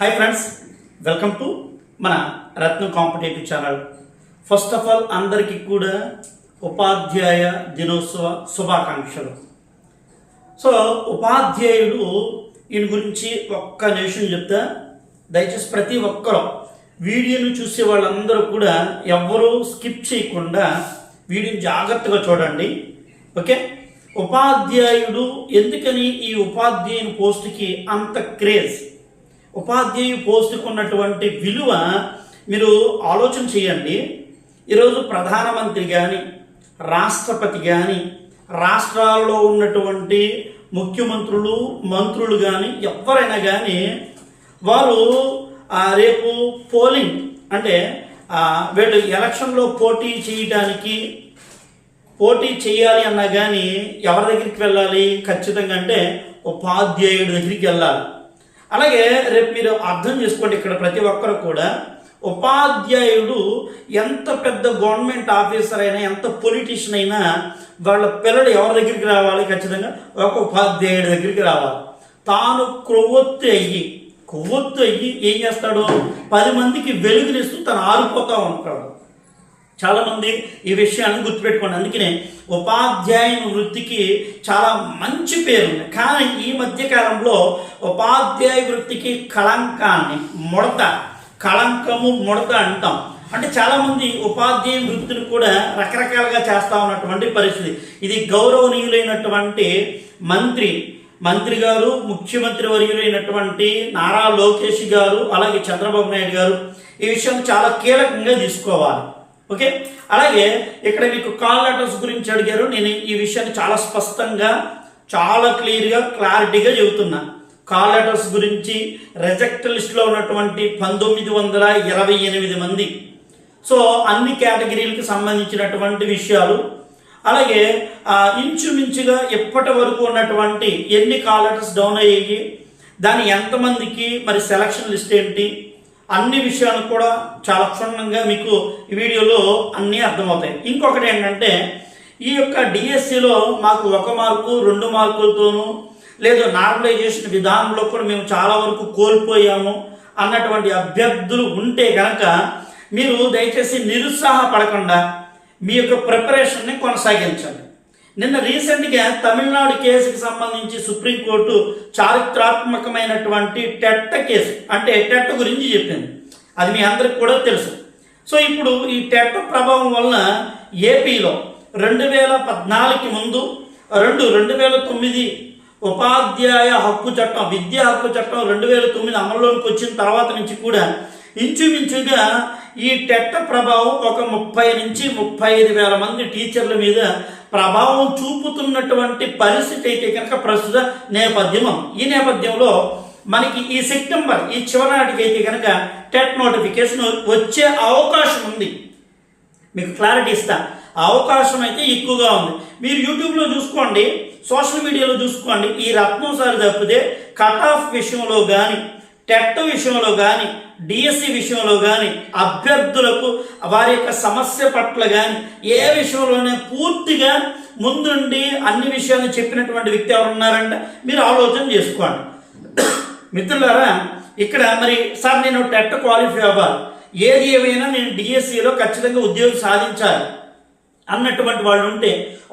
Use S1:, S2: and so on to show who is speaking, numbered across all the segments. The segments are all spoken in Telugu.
S1: హాయ్ ఫ్రెండ్స్ వెల్కమ్ టు మన Ratnam competitive channel. First of all అందరికీ కూడా ఉపాధ్యాయ దినోత్సవ శుభాకాంక్షలు. సో ఉపాధ్యాయుడు ఈయన గురించి ఒక్క నిమిషం చెప్తా. దయచేసి ప్రతి ఒక్కరూ వీడియోను చూసే వాళ్ళందరూ కూడా ఎవ్వరూ స్కిప్ చేయకుండా వీడియోని జాగ్రత్తగా చూడండి. ఓకే ఉపాధ్యాయుడు ఎందుకని ఈ ఉపాధ్యాయుని పోస్ట్కి అంత క్రేజ్? ఉపాధ్యాయు పోస్టుకు ఉన్నటువంటి విలువ మీరు ఆలోచన చేయండి. ఈరోజు ప్రధానమంత్రి కానీ రాష్ట్రపతి కానీ రాష్ట్రాల్లో ఉన్నటువంటి ముఖ్యమంత్రులు మంత్రులు కానీ ఎవరైనా కానీ వారు రేపు పోలింగ్ అంటే వీళ్ళు ఎలక్షన్లో పోటీ చేయడానికి పోటీ చేయాలి అన్నా కానీ ఎవరి దగ్గరికి వెళ్ళాలి? ఖచ్చితంగా అంటే ఉపాధ్యాయుడి దగ్గరికి వెళ్ళాలి. అలాగే రేపు మీరు అర్థం చేసుకోండి ఇక్కడ ప్రతి ఒక్కరు కూడా ఉపాధ్యాయుడు ఎంత పెద్ద గవర్నమెంట్ ఆఫీసర్ అయినా ఎంత పొలిటీషియన్ అయినా వాళ్ళ పిల్లలు ఎవరి దగ్గరికి రావాలి? ఖచ్చితంగా ఒక ఉపాధ్యాయుడి దగ్గరికి రావాలి. తాను క్రొవ్వొత్తు అయ్యి కొవ్వొత్తు అయ్యి ఏం చేస్తాడు? పది మందికి వెలుగునిస్తూ తను ఆరిపోతూ ఉంటాడు. చాలామంది ఈ విషయాన్ని గుర్తుపెట్టుకోండి. అందుకనే ఉపాధ్యాయుని వృత్తికి చాలా మంచి పేరు ఉంది కానీ ఈ మధ్యకాలంలో ఉపాధ్యాయ వృత్తికి కళంకాన్ని ముడత కళంకము ముడత అంటాం. అంటే చాలామంది ఉపాధ్యాయ వృత్తిని కూడా రకరకాలుగా చేస్తా ఉన్నటువంటి పరిస్థితి. ఇది గౌరవనీయులైనటువంటి మంత్రి మంత్రి గారు ముఖ్యమంత్రి వర్యులైనటువంటి నారా లోకేష్ గారు అలాగే చంద్రబాబు నాయుడు గారు ఈ విషయం చాలా కీలకంగా తీసుకోవాలి. ఓకే? అలాగే ఇక్కడ మీకు కాల్ లెటర్స్ గురించి అడిగారు. నేను ఈ విషయాన్ని చాలా స్పష్టంగా చాలా క్లియర్గా క్లారిటీగా చెబుతున్నా. కాల్ లెటర్స్ గురించి రిజెక్ట్ లిస్ట్లో ఉన్నటువంటి పంతొమ్మిది వందల ఇరవై ఎనిమిది మంది. సో అన్ని కేటగిరీలకు సంబంధించినటువంటి విషయాలు. అలాగే ఇంచుమించుగా ఇప్పటి వరకు ఉన్నటువంటి ఎన్ని కాల్ లెటర్స్ డౌన్ అయ్యాయి దాని ఎంతమందికి మరి సెలక్షన్ లిస్ట్ ఏంటి అన్ని విషయాలు కూడా చాలా క్షుణ్ణంగా మీకు ఈ వీడియోలో అన్నీ అర్థమవుతాయి. ఇంకొకటి ఏంటంటే ఈ యొక్క డిఎస్సిలో మాకు ఒక మార్కు రెండు మార్కులతోనూ లేదు నార్మలైజేషన్ విధానంలో కూడా మేము చాలా వరకు కోల్పోయాము అన్నటువంటి అభ్యర్థులు ఉంటే కనుక మీరు దయచేసి నిరుత్సాహపడకుండా మీ యొక్క ప్రిపరేషన్ని కొనసాగించండి. నిన్న రీసెంట్గా తమిళనాడు కేసుకి సంబంధించి సుప్రీంకోర్టు చారిత్రాత్మకమైనటువంటి టెట్ట కేసు అంటే టెట్ట గురించి చెప్పింది. అది మీ అందరికి కూడా తెలుసు. సో ఇప్పుడు ఈ టెట్ట ప్రభావం వలన ఏపీలో రెండు వేల పద్నాలుగుకి ముందు రెండు రెండు వేల తొమ్మిది ఉపాధ్యాయ హక్కు చట్టం విద్యా హక్కు చట్టం రెండు వేల తొమ్మిది అమల్లోకి వచ్చిన తర్వాత నుంచి కూడా ఇంచుమించుగా ఈ టెట్ట ప్రభావం ఒక ముప్పై నుంచి ముప్పై ఐదు వేల మంది టీచర్ల మీద ప్రభావం చూపుతున్నటువంటి పరిస్థితి అయితే కనుక ప్రస్తుత నేపథ్యం. ఈ నేపథ్యంలో మనకి ఈ సెప్టెంబర్ ఈ చివరి నాటికి అయితే కనుక టెట్ నోటిఫికేషన్ వచ్చే అవకాశం ఉంది. మీకు క్లారిటీ ఇస్తా. ఆ అవకాశం అయితే ఎక్కువగా ఉంది. మీరు యూట్యూబ్లో చూసుకోండి సోషల్ మీడియాలో చూసుకోండి. ఈ రత్నం సారి తప్పితే కట్ ఆఫ్ విషయంలో కానీ టెట్ విషయంలో కానీ డిఎస్సి విషయంలో కానీ అభ్యర్థులకు వారి యొక్క సమస్య పట్ల కానీ ఏ విషయంలోనే పూర్తిగా ముందుండి అన్ని విషయాలు చెప్పినటువంటి వ్యక్తి ఎవరు ఉన్నారంటే మీరు ఆలోచన చేసుకోండి. మిత్రులారా ఇక్కడ మరి సార్ నేను టెట్ క్వాలిఫై అవ్వాలి. ఏది ఏమైనా నేను డిఎస్సిలో ఖచ్చితంగా ఉద్యోగం సాధించాలి అన్నటువంటి వాళ్ళు ఉంటే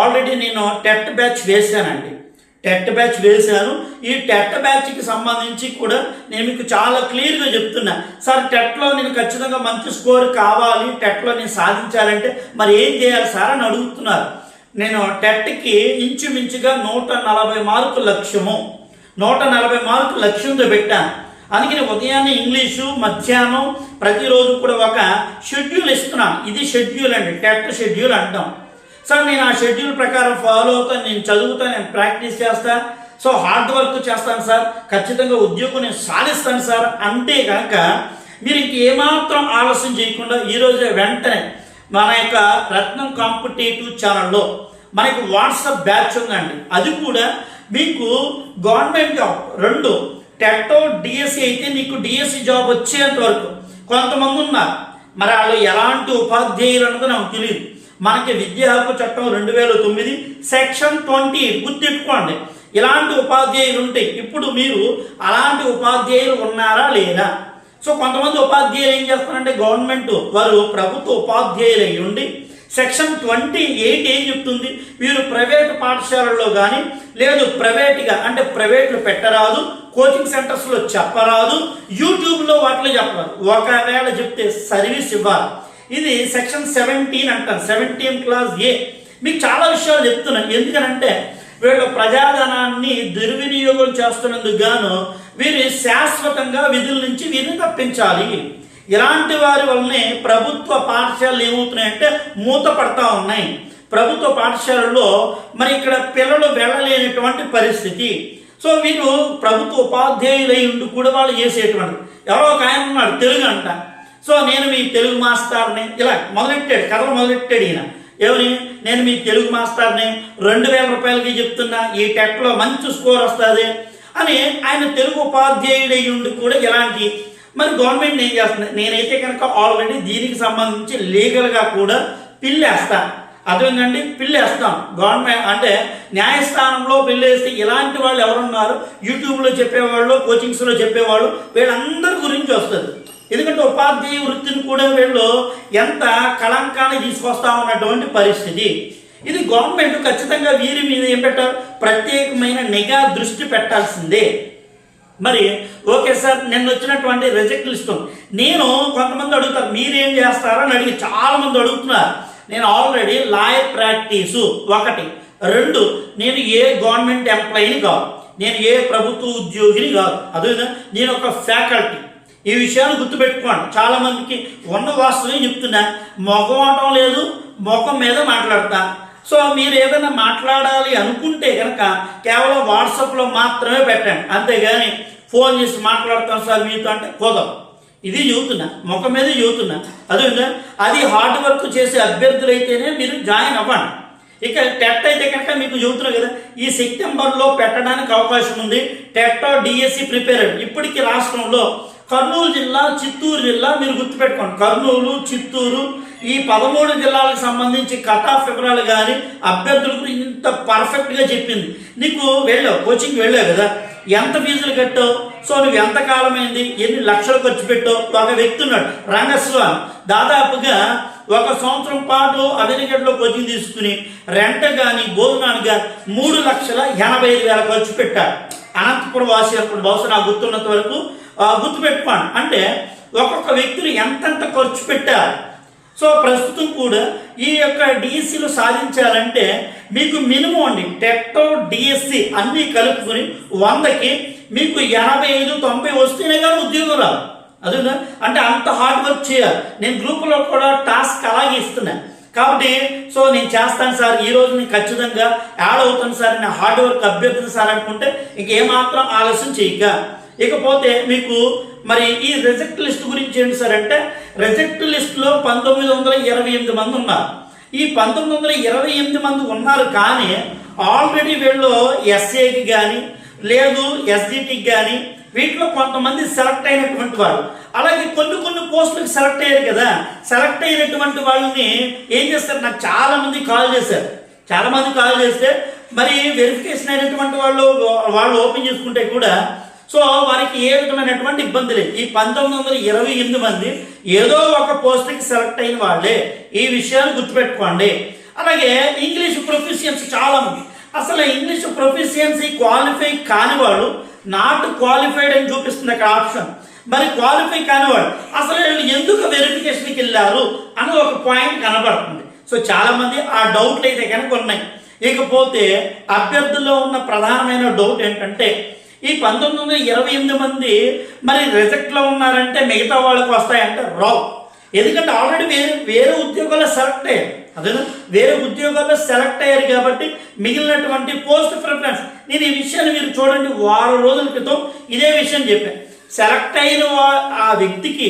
S1: ఆల్రెడీ నేను టెట్ బ్యాచ్ వేశానండి. టెట్ బ్యాచ్ వేశాను ఈ టెట్ బ్యాచ్కి సంబంధించి కూడా నేను మీకు చాలా క్లియర్గా చెప్తున్నా. సార్ టెట్లో నేను ఖచ్చితంగా మంచి స్కోర్ కావాలి. టెట్లో నేను సాధించాలంటే మరి ఏం చేయాలి సార్ అని అడుగుతున్నారు. నేను టెట్కి ఇంచుమించుగా నూట నలభై మార్కు లక్ష్యము. నూట నలభై మార్కు లక్ష్యంతో పెట్టాను అందుకని ఉదయాన్నే ఇంగ్లీషు మధ్యాహ్నం ప్రతిరోజు కూడా ఒక షెడ్యూల్ ఇస్తున్నాను. ఇది షెడ్యూల్ అండి. టెట్ షెడ్యూల్ అంటాం. సార్ నేను ఆ షెడ్యూల్ ప్రకారం ఫాలో అవుతాను నేను చదువుతాను నేను ప్రాక్టీస్ చేస్తాను సో హార్డ్ వర్క్ చేస్తాను సార్. ఖచ్చితంగా ఉద్యోగం నేను సాధిస్తాను సార్. అంతే కనుక మీరు ఏమాత్రం ఆలస్యం చేయకుండా ఈరోజు వెంటనే మన యొక్క రత్నం కాంపిటేటివ్ ఛానల్లో మనకి వాట్సాప్ బ్యాచ్ ఉందండి. అది కూడా మీకు గవర్నమెంట్ జాబ్ రెండు టెట్టో డిఎస్సి అయితే నీకు డిఎస్సి జాబ్ వచ్చేంత వరకు కొంతమంది ఉన్నారు. మరి వాళ్ళు ఎలాంటి ఉపాధ్యాయులు అన్నది నాకు తెలియదు మనకి విద్యా హక్కు చట్టం రెండు వేల తొమ్మిది సెక్షన్ ట్వంటీ గుర్తెట్టుకోండి ఇలాంటి ఉపాధ్యాయులు ఉంటాయి ఇప్పుడు మీరు అలాంటి ఉపాధ్యాయులు ఉన్నారా లేదా? సో కొంతమంది ఉపాధ్యాయులు ఏం చేస్తారంటే గవర్నమెంట్ వారు ప్రభుత్వ ఉపాధ్యాయులు అయి ఉండి సెక్షన్ ట్వంటీ ఎయిట్ ఏం చెప్తుంది? వీరు ప్రైవేటు పాఠశాలల్లో కానీ లేదు ప్రైవేట్గా అంటే ప్రైవేట్లు పెట్టరాదు కోచింగ్ సెంటర్స్లో చెప్పరాదు యూట్యూబ్లో వాటిలో చెప్పరాదు. ఒకవేళ చెప్తే సర్వీస్ ఇవ్వాలి. ఇది సెక్షన్ సెవెంటీన్ అంటారు. Seventeen class A. మీకు చాలా విషయాలు చెప్తున్నాను. ఎందుకనంటే వీళ్ళు ప్రజాధనాన్ని దుర్వినియోగం చేస్తున్నందుకు గాను వీరు శాశ్వతంగా విధుల నుంచి వీరిని తప్పించాలి. ఇలాంటి వారి వల్లనే ప్రభుత్వ పాఠశాలలు ఏమవుతున్నాయంటే మూత పడతా ఉన్నాయి. ప్రభుత్వ పాఠశాలల్లో మరి ఇక్కడ పిల్లలు వెళ్ళలేనటువంటి పరిస్థితి. సో వీరు ప్రభుత్వ ఉపాధ్యాయులై ఉండి కూడా వాళ్ళు చేసేటువంటి ఎవరో ఒక ఆయన ఉన్నాడు తెలుగు అంట. సో నేను మీ తెలుగు మాస్టర్ని ఇలా మొదలెట్టాడు కథలు మొదలెట్టాడు ఈయన. ఎవరి నేను మీ తెలుగు మాస్టర్ని రెండు వేల రూపాయలకి చెప్తున్నా ఈ టెట్లో మంచి స్కోర్ వస్తుంది అని ఆయన తెలుగు ఉపాధ్యాయుడై ఉండి కూడా ఇలాంటి మరి గవర్నమెంట్ ఏం చేస్తుంది? నేనైతే కనుక ఆల్రెడీ దీనికి సంబంధించి లీగల్గా కూడా పిల్లేస్తా. అదేంటంటే పిల్లేస్తాం. గవర్నమెంట్ అంటే న్యాయస్థానంలో పిల్లేస్తే ఇలాంటి వాళ్ళు ఎవరున్నారు? యూట్యూబ్లో చెప్పేవాళ్ళు కోచింగ్స్లో చెప్పేవాళ్ళు వీళ్ళందరి గురించి వస్తుంది. ఎందుకంటే ఉపాధ్యాయ వృత్తిని కూడా వీళ్ళు ఎంత కళంకాన్ని తీసుకొస్తా ఉన్నటువంటి పరిస్థితి. ఇది గవర్నమెంట్ ఖచ్చితంగా వీరి మీద ఏం పెట్టారు? ప్రత్యేకమైన నిఘా దృష్టి పెట్టాల్సిందే. మరి ఓకే సార్ నిన్న వచ్చినటువంటి రిజెక్ట్ లిస్ట్ నేను కొంతమంది అడుగుతారు మీరేం చేస్తారో అని అడిగి చాలా మంది అడుగుతున్నారు. నేను ఆల్రెడీ లాయర్ ప్రాక్టీసు ఒకటి. రెండు నేను ఏ గవర్నమెంట్ ఎంప్లాయీని కాదు నేను ఏ ప్రభుత్వ ఉద్యోగిని కాదు. అదే నేను ఒక ఫ్యాకల్టీ. ఈ విషయాలు గుర్తుపెట్టుకోండి. చాలా మందికి ఉన్న వాస్తవం చెప్తున్నా. మొఖం అవడం లేదు ముఖం మీద మాట్లాడతా. సో మీరు ఏదైనా మాట్లాడాలి అనుకుంటే కనుక కేవలం వాట్సాప్లో మాత్రమే పెట్టండి. అంతేగాని ఫోన్ చేసి మాట్లాడతాం సార్ మీతో అంటే కోదాం ఇది చెబుతున్నా. ముఖం మీద చెబుతున్నా. అదే అది హార్డ్ వర్క్ చేసే అభ్యర్థులు అయితేనే మీరు జాయిన్ అవ్వండి. ఇక టెట్ అయితే కనుక మీకు చెబుతున్నా కదా ఈ సెప్టెంబర్లో పెట్టడానికి అవకాశం ఉంది. టెట్ డిఎస్సి ప్రిపేర్ ఇప్పటికీ రాష్ట్రంలో కర్నూలు జిల్లా చిత్తూరు జిల్లా మీరు గుర్తుపెట్టుకోండి. కర్నూలు చిత్తూరు ఈ పదమూడు జిల్లాలకు సంబంధించి కట్ ఆఫ్ వివరాలు కానీ అభ్యర్థుల గురించి ఇంత పర్ఫెక్ట్గా చెప్పింది. నీకు వెళ్ళావు కోచింగ్ వెళ్ళావు కదా? ఎంత ఫీజులు కట్టావు? సో నువ్వు ఎంత కాలమైంది? ఎన్ని లక్షలు ఖర్చు పెట్టావు? ఒక వ్యక్తి ఉన్నాడు రంగస్వామి. దాదాపుగా ఒక సంవత్సరం పాటు అమెరికట్లో కోచింగ్ తీసుకుని రెంట కానీ భోజనానిగా కానీ మూడు లక్షల ఎనభై ఐదు వేల ఖర్చు పెట్టారు అనంతపురం వాసి అప్పుడు బహుశా నాకు గుర్తున్నంత వరకు గుర్తుపెట్టుకోండి. అంటే ఒక్కొక్క వ్యక్తులు ఎంతెంత ఖర్చు పెట్టారు? సో ప్రస్తుతం కూడా ఈ యొక్క డిఎస్సిలు సాధించాలంటే మీకు మినిమం అండి టెక్టో డిఎస్సి అన్నీ కలుపుకొని వందకి మీకు ఎనభై ఐదు తొంభై వస్తేనే కానీ ఉద్యోగం రాదు అదేనా? అంటే అంత హార్డ్ వర్క్ చేయాలి. నేను గ్రూపులో కూడా టాస్క్ అలాగే ఇస్తున్నా. కాబట్టి సో నేను చేస్తాను సార్. ఈ రోజు నేను ఖచ్చితంగా యాడ్ అవుతాను సార్. నేను హార్డ్ వర్క్ అభ్యర్థిని సార్ అనుకుంటే ఇంకేమాత్రం ఆలస్యం చేయక. ఇకపోతే మీకు మరి ఈ రిజెక్ట్ లిస్ట్ గురించి ఏంటి సార్ అంటే రిజెక్ట్ లిస్ట్లో పంతొమ్మిది వందల ఇరవై ఎనిమిది మంది ఉన్నారు. ఈ పంతొమ్మిది వందల ఇరవై ఎనిమిది మంది ఉన్నారు కానీ ఆల్రెడీ వీళ్ళు ఎస్ఏకి కానీ లేదు ఎస్డిటికి కానీ వీటిలో కొంతమంది సెలెక్ట్ అయినటువంటి వాళ్ళు అలాగే కొన్ని కొన్ని పోస్టులకు సెలెక్ట్ అయ్యారు కదా. సెలెక్ట్ అయినటువంటి వాళ్ళని ఏం చేస్తారు? నాకు చాలా మంది కాల్ చేశారు. చాలా మంది కాల్ చేస్తే మరి వెరిఫికేషన్ అయినటువంటి వాళ్ళు వాళ్ళు ఓపెన్ చేసుకుంటే కూడా సో వారికి ఏ విధమైనటువంటి ఇబ్బంది లేదు. ఈ పంతొమ్మిది వందల ఇరవై ఎనిమిది మంది ఏదో ఒక పోస్ట్కి సెలెక్ట్ అయిన వాళ్ళే. ఈ విషయాన్ని గుర్తుపెట్టుకోండి. అలాగే ఇంగ్లీష్ ప్రొఫిషియన్స్ చాలా మంది. అసలు ఇంగ్లీష్ ప్రొఫిషియన్సీ క్వాలిఫై కాని వాళ్ళు నాట్ క్వాలిఫైడ్ అని చూపిస్తుంది అక్కడ ఆప్షన్. మరి క్వాలిఫై కానివాడు అసలు వీళ్ళు ఎందుకు వెరిఫికేషన్కి వెళ్ళారు అని ఒక పాయింట్ కనబడుతుంది. సో చాలామంది ఆ డౌట్లు అయితే కనుక ఉన్నాయి. ఇకపోతే అభ్యర్థుల్లో ఉన్న ప్రధానమైన డౌట్ ఏంటంటే ఈ పంతొమ్మిది వందల ఇరవై ఎనిమిది మంది మరి రిజెక్ట్లో ఉన్నారంటే మిగతా వాళ్ళకి వస్తాయంటే రావు. ఎందుకంటే ఆల్రెడీ వేరే వేరే ఉద్యోగాల్లో సెలెక్ట్ అయ్యారు. అదే వేరే ఉద్యోగాల్లో సెలెక్ట్ అయ్యారు కాబట్టి మిగిలినటువంటి పోస్ట్ ప్రిఫరెన్స్ నేను ఈ విషయాన్ని మీరు చూడండి వారం రోజుల క్రితం ఇదే విషయం చెప్పాను. సెలెక్ట్ అయిన ఆ వ్యక్తికి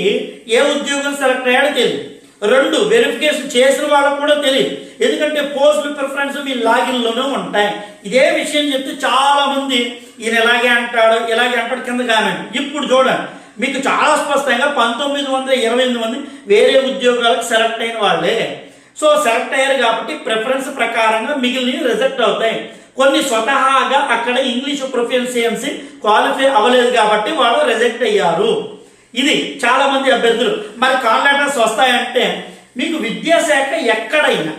S1: ఏ ఉద్యోగం సెలెక్ట్ అయ్యాడో తెలియదు రెండు వెరిఫికేషన్ చేసిన వాళ్ళకు కూడా తెలియదు ఎందుకంటే పోస్ట్ ప్రిఫరెన్స్ మీ లాగిన్లోనే ఉంటాయి. ఇదే విషయం చెప్తే చాలామంది ఈయన ఇలాగే అంటాడు ఇలాగే అంటాడు కింద కానండి. ఇప్పుడు చూడండి మీకు చాలా స్పష్టంగా పంతొమ్మిది వందల ఇరవై ఎనిమిది మంది వేరే ఉద్యోగాలకు సెలెక్ట్ అయిన వాళ్ళే. సో సెలెక్ట్ అయ్యారు కాబట్టి ప్రిఫరెన్స్ ప్రకారంగా మిగిలినవి రిజెక్ట్ అవుతాయి. కొన్ని స్వతహాగా అక్కడ ఇంగ్లీష్ ప్రొఫిషియన్సీ క్వాలిఫై అవ్వలేదు కాబట్టి వాళ్ళు రిజెక్ట్ అయ్యారు. ఇది చాలా మంది అభ్యర్థులు. మరి కాల్ లెటర్స్ వస్తాయంటే మీకు విద్యాశాఖ ఎక్కడైనా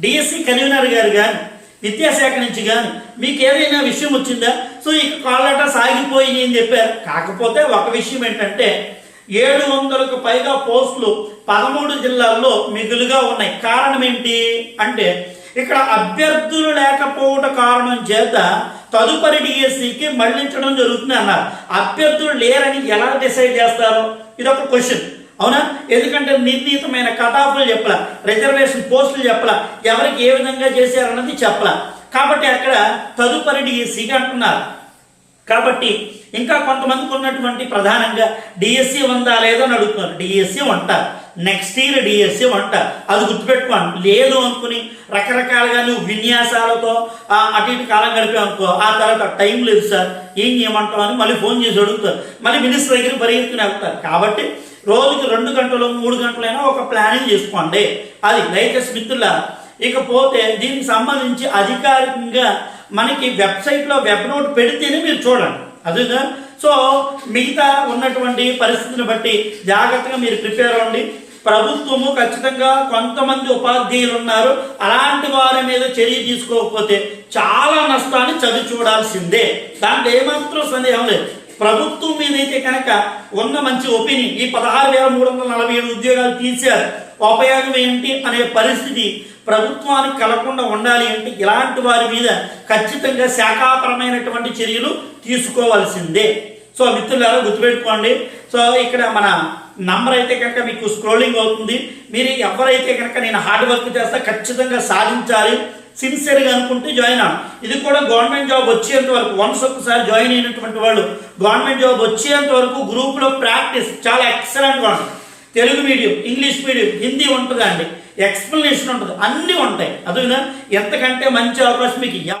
S1: డిఎస్సి కన్వీనర్ గారు కానీ విద్యాశాఖ నుంచి కానీ మీకు ఏదైనా విషయం వచ్చిందా? సో ఈ కాల్ సాగిపోయింది అని చెప్పారు. కాకపోతే ఒక విషయం ఏంటంటే ఏడు వందలకు పైగా పోస్టులు పదమూడు జిల్లాల్లో మిగులుగా ఉన్నాయి. కారణం ఏంటి అంటే ఇక్కడ అభ్యర్థులు లేకపోవట కారణం చేత తదుపరి డిఎస్సికి మళ్ళించడం జరుగుతుంది అన్నారు. అభ్యర్థులు లేరని ఎలా డిసైడ్ చేస్తారు? ఇది ఒక క్వశ్చన్. అవునా? ఎందుకంటే నిర్ణీతమైన కటాఫ్లు చెప్పలా రిజర్వేషన్ పోస్టులు చెప్పలా ఎవరికి ఏ విధంగా చేశారన్నది చెప్పలా. కాబట్టి అక్కడ తదుపరి డిఎస్సికి అంటున్నారు. కాబట్టి ఇంకా కొంతమందికి ఉన్నటువంటి ప్రధానంగా డిఎస్సి ఉందా లేదో అని అడుగుతున్నారు. డిఎస్సి ఉంటారు నెక్స్ట్ ఇయర్ డిఎస్సి వంట. అది గుర్తుపెట్టుకోండి. లేదు అనుకుని రకరకాలుగా నువ్వు విన్యాసాలతో అటు ఇటు కాలం గడిపే అనుకో ఆ తర్వాత టైం లేదు సార్. ఏం చేయమంటావు అని మళ్ళీ ఫోన్ చేసి అడుగుతారు. మళ్ళీ మినిస్టర్ దగ్గర పరిగెత్తుకుని వెళ్తారు. కాబట్టి రోజుకి రెండు గంటలు మూడు గంటలైనా ఒక ప్లానింగ్ చేసుకోండి. అది దయచేసి మిత్రుల ఇకపోతే దీనికి సంబంధించి అధికారికంగా మనకి వెబ్సైట్లో వెబ్ నోట్ పెడితేనే మీరు చూడండి. అదే సో మిగతా ఉన్నటువంటి పరిస్థితిని బట్టి జాగ్రత్తగా మీరు ప్రిపేర్ అవ్వండి. ప్రభుత్వము ఖచ్చితంగా కొంతమంది ఉపాధ్యాయులు ఉన్నారు. అలాంటి వారి మీద చర్య తీసుకోకపోతే చాలా నష్టాన్ని చవి చూడాల్సిందే. దాంట్లో ఏమాత్రం సందేహం లేదు. ప్రభుత్వం మీద అయితే కనుక ఉన్న మంచి ఒపీనియన్ ఈ పదహారు వేల మూడు వందల నలభై ఏడు ఉద్యోగాలు తీశారు. ఉపయోగం ఏంటి అనే పరిస్థితి ప్రభుత్వానికి కలగకుండా ఉండాలి అంటే ఇలాంటి వారి మీద ఖచ్చితంగా శాఖాపరమైనటువంటి చర్యలు తీసుకోవాల్సిందే. సో మిత్రులారా గుర్తుపెట్టుకోండి. సో ఇక్కడ మన నంబర్ అయితే కనుక మీకు స్క్రోలింగ్ అవుతుంది. మీరు ఎవరైతే కనుక నేను హార్డ్ వర్క్ చేస్తా ఖచ్చితంగా సాధించాలి. సిన్సియర్గా అనుకుంటే జాయిన్ అవ్వండి. ఇది కూడా గవర్నమెంట్ జాబ్ వచ్చేంత వరకు వన్స్ ఒకసారి జాయిన్ అయినటువంటి వాళ్ళు గవర్నమెంట్ జాబ్ వచ్చేంత వరకు గ్రూప్లో ప్రాక్టీస్ చాలా ఎక్సలెంట్గా ఉంటుంది. Telugu medium English medium Hindi ఉంటుందండి. ఎక్స్ప్లెనేషన్ ఉంటుంది. అన్నీ ఉంటాయి. అదేనా ఎంతకంటే మంచి అవకాశం మీకు